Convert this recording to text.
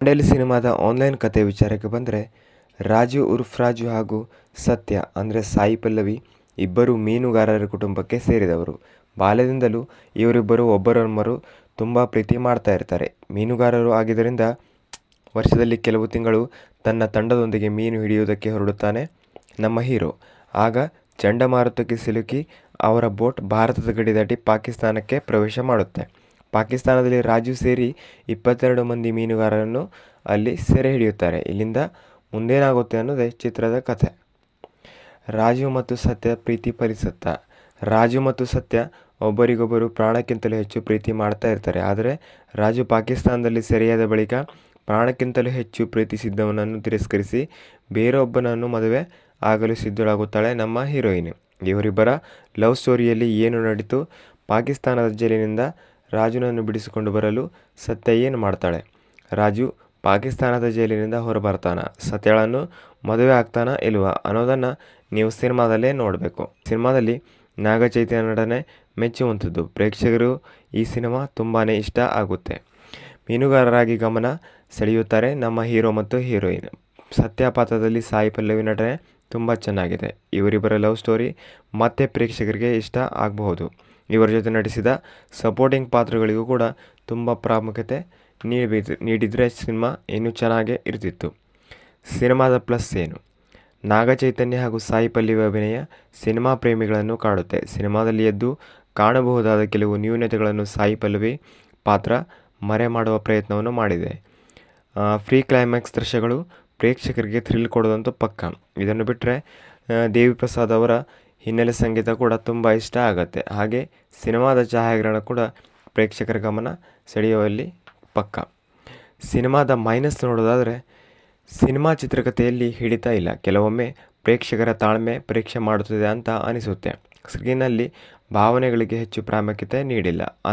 ದಾಂಡೇಲಿ ಸಿನಿಮಾದ ಆನ್ಲೈನ್ ಕತೆ ವಿಚಾರಕ್ಕೆ ಬಂದರೆ ರಾಜು ಉರ್ಫ್ ರಾಜು ಹಾಗೂ ಸತ್ಯ, ಅಂದರೆ ಸಾಯಿ ಪಲ್ಲವಿ ಇಬ್ಬರು ಮೀನುಗಾರರ ಕುಟುಂಬಕ್ಕೆ ಸೇರಿದವರು. ಬಾಲ್ಯದಿಂದಲೂ ಇವರಿಬ್ಬರು ಒಬ್ಬರೊಬ್ಬರು ತುಂಬ ಪ್ರೀತಿ ಮಾಡ್ತಾ ಇರ್ತಾರೆ. ಮೀನುಗಾರರು ಆಗಿದ್ದರಿಂದ ವರ್ಷದಲ್ಲಿ ಕೆಲವು ತಿಂಗಳು ತನ್ನ ತಂಡದೊಂದಿಗೆ ಮೀನು ಹಿಡಿಯುವುದಕ್ಕೆ ಹೊರಡುತ್ತಾನೆ ನಮ್ಮ ಹೀರೋ. ಆಗ ಚಂಡಮಾರುತಕ್ಕೆ ಸಿಲುಕಿ ಅವರ ಬೋಟ್ ಭಾರತದ ಗಡಿ ದಾಟಿ ಪಾಕಿಸ್ತಾನಕ್ಕೆ ಪ್ರವೇಶ ಮಾಡುತ್ತೆ. ಪಾಕಿಸ್ತಾನದಲ್ಲಿ ರಾಜು ಸೇರಿ ಇಪ್ಪತ್ತೆರಡು ಮಂದಿ ಮೀನುಗಾರರನ್ನು ಅಲ್ಲಿ ಸೆರೆ ಹಿಡಿಯುತ್ತಾರೆ. ಇಲ್ಲಿಂದ ಮುಂದೇನಾಗುತ್ತೆ ಅನ್ನೋದೇ ಚಿತ್ರದ ಕಥೆ. ರಾಜು ಮತ್ತು ಸತ್ಯ ಪ್ರೀತಿ ಪರಿಸತ್ತ. ರಾಜು ಮತ್ತು ಸತ್ಯ ಒಬ್ಬರಿಗೊಬ್ಬರು ಪ್ರಾಣಕ್ಕಿಂತಲೂ ಹೆಚ್ಚು ಪ್ರೀತಿ ಮಾಡ್ತಾ ಇರ್ತಾರೆ. ಆದರೆ ರಾಜು ಪಾಕಿಸ್ತಾನದಲ್ಲಿ ಸೆರೆಯಾದ ಬಳಿಕ ಪ್ರಾಣಕ್ಕಿಂತಲೂ ಹೆಚ್ಚು ಪ್ರೀತಿಸಿದ್ದವನನ್ನು ತಿರಸ್ಕರಿಸಿ ಬೇರೊಬ್ಬನನ್ನು ಮದುವೆ ಆಗಲು ಸಿದ್ಧಳಾಗುತ್ತಾಳೆ ನಮ್ಮ ಹೀರೋಯಿನ್. ಇವರಿಬ್ಬರ ಲವ್ ಸ್ಟೋರಿಯಲ್ಲಿ ಏನು ನಡೀತು? ಪಾಕಿಸ್ತಾನದ ಜೈಲಿನಿಂದ ರಾಜುನನ್ನು ಬಿಡಿಸಿಕೊಂಡು ಬರಲು ಸತ್ಯ ಏನು ಮಾಡ್ತಾಳೆ? ರಾಜು ಪಾಕಿಸ್ತಾನದ ಜೈಲಿನಿಂದ ಹೊರಬರ್ತಾನ. ಸತ್ಯಳನ್ನು ಮದುವೆ ಆಗ್ತಾನ ಇಲ್ವಾ ಅನ್ನೋದನ್ನು ನೀವು ಸಿನಿಮಾದಲ್ಲೇ ನೋಡಬೇಕು. ಸಿನಿಮಾದಲ್ಲಿ ನಾಗ ಚೈತನ್ಯ ನಟನೆ ಮೆಚ್ಚುವಂಥದ್ದು ಪ್ರೇಕ್ಷಕರು ಈ ಸಿನಿಮಾ ತುಂಬಾ ಇಷ್ಟ ಆಗುತ್ತೆ. ಮೀನುಗಾರರಾಗಿ ಗಮನ ಸೆಳೆಯುತ್ತಾರೆ ನಮ್ಮ ಹೀರೋ ಮತ್ತು ಹೀರೋಯಿನ್. ಸತ್ಯ ಪಾತ್ರದಲ್ಲಿ ಸಾಯಿ ಪಲ್ಲವಿ ನಟನೆ ತುಂಬ ಚೆನ್ನಾಗಿದೆ. ಇವರಿಬ್ಬರ ಲವ್ ಸ್ಟೋರಿ ಮತ್ತೆ ಪ್ರೇಕ್ಷಕರಿಗೆ ಇಷ್ಟ ಆಗಬಹುದು. ಇವರ ಜೊತೆ ನಟಿಸಿದ ಸಪೋರ್ಟಿಂಗ್ ಪಾತ್ರಗಳಿಗೂ ಕೂಡ ತುಂಬ ಪ್ರಾಮುಖ್ಯತೆ ನೀಡಬೇಕು ನೀಡಿದರೆ ಸಿನಿಮಾ ಇನ್ನೂ ಚೆನ್ನಾಗೇ ಇರ್ತಿತ್ತು. ಸಿನಿಮಾದ ಪ್ಲಸ್ ಏನು? ನಾಗ ಚೈತನ್ಯ ಹಾಗೂ ಸಾಯಿ ಪಲ್ಲವಿ ಅಭಿನಯ ಸಿನಿಮಾ ಪ್ರೇಮಿಗಳನ್ನು ಕಾಡುತ್ತೆ. ಸಿನಿಮಾದಲ್ಲಿ ಎದ್ದು ಕಾಣಬಹುದಾದ ಕೆಲವು ನ್ಯೂನತೆಗಳನ್ನು ಸಾಯಿ ಪಲ್ಲವಿ ಪಾತ್ರ ಮರೆ ಮಾಡುವ ಪ್ರಯತ್ನವನ್ನು ಮಾಡಿದೆ. ಫ್ರೀ ಕ್ಲೈಮ್ಯಾಕ್ಸ್ ದೃಶ್ಯಗಳು ಪ್ರೇಕ್ಷಕರಿಗೆ ಥ್ರಿಲ್ ಕೊಡೋದಂತೂ ಪಕ್ಕ. ಇದನ್ನು ಬಿಟ್ಟರೆ ದೇವಿ ಪ್ರಸಾದ್ ಅವರ ಹಿನ್ನೆಲೆ ಸಂಗೀತ ಕೂಡ ತುಂಬ ಇಷ್ಟ ಆಗುತ್ತೆ. ಹಾಗೆ ಸಿನಿಮಾದ ಛಾಯಾಗ್ರಹಣ ಕೂಡ ಪ್ರೇಕ್ಷಕರ ಗಮನ ಸೆಳೆಯುವಲ್ಲಿ ಪಕ್ಕ. ಸಿನಿಮಾದ ಮೈನಸ್ ನೋಡೋದಾದರೆ ಸಿನಿಮಾ ಚಿತ್ರಕಥೆಯಲ್ಲಿ ಹಿಡಿತ ಇಲ್ಲ. ಕೆಲವೊಮ್ಮೆ ಪ್ರೇಕ್ಷಕರ ತಾಳ್ಮೆ ಪರೀಕ್ಷೆ ಮಾಡುತ್ತದೆ ಅಂತ ಅನಿಸುತ್ತೆ. ಸ್ಕ್ರೀನಲ್ಲಿ ಭಾವನೆಗಳಿಗೆ ಹೆಚ್ಚು ಪ್ರಾಮುಖ್ಯತೆ ನೀಡಿಲ್ಲ.